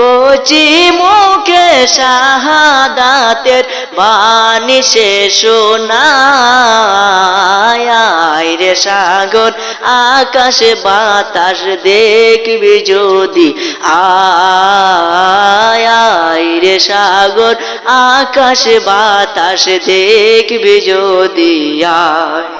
কচি মুখে শাহাদাতের বাণী সে শোনায়। রে সাগর, আকাশে বাতাস দেখবি যদি। আয় রে সাগর, আকাশে বাতাস দেখবি যদি। আয়।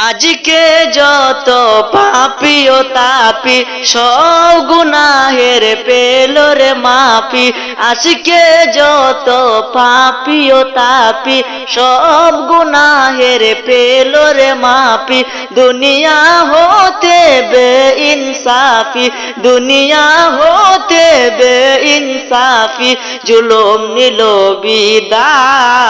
আজকে যত পাপি ও তাপি, সব গুনাহের পেলোর মাপি আজকে যত পাপি ও তাপি, সব গুনাহের পেলোর মাপি দুনিয়া হতে বে ইনসাফি দুনিয়া হতে বে ইনসাফি জুলুম নিল বিদায় যে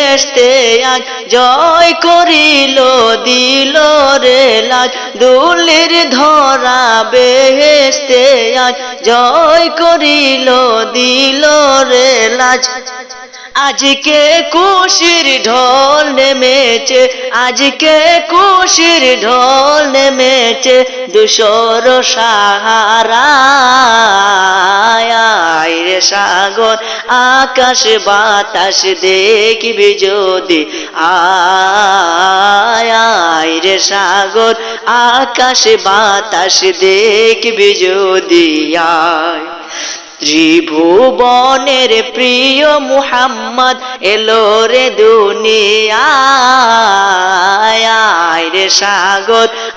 বেহেস্তে আজ জয় করিল, দিল রে লাজ। দুলির ধরা বেহেস্তে আজ জয় করিল, দিল রে লাজ। আজকে কুশির ঢোল নেমেছে, আজকে কুশির ঢোল নেমেছে দুশোর সাহারা রে সাগর, আকাশ বাতাস দেখবি যদি। আয় রে সাগর, আকাশ বাতাস দেখবি যদি। আয়। ত্রিভুবনের প্রিয় মুহাম্মদ এলো রে দুনিয়ায় রে সাগর।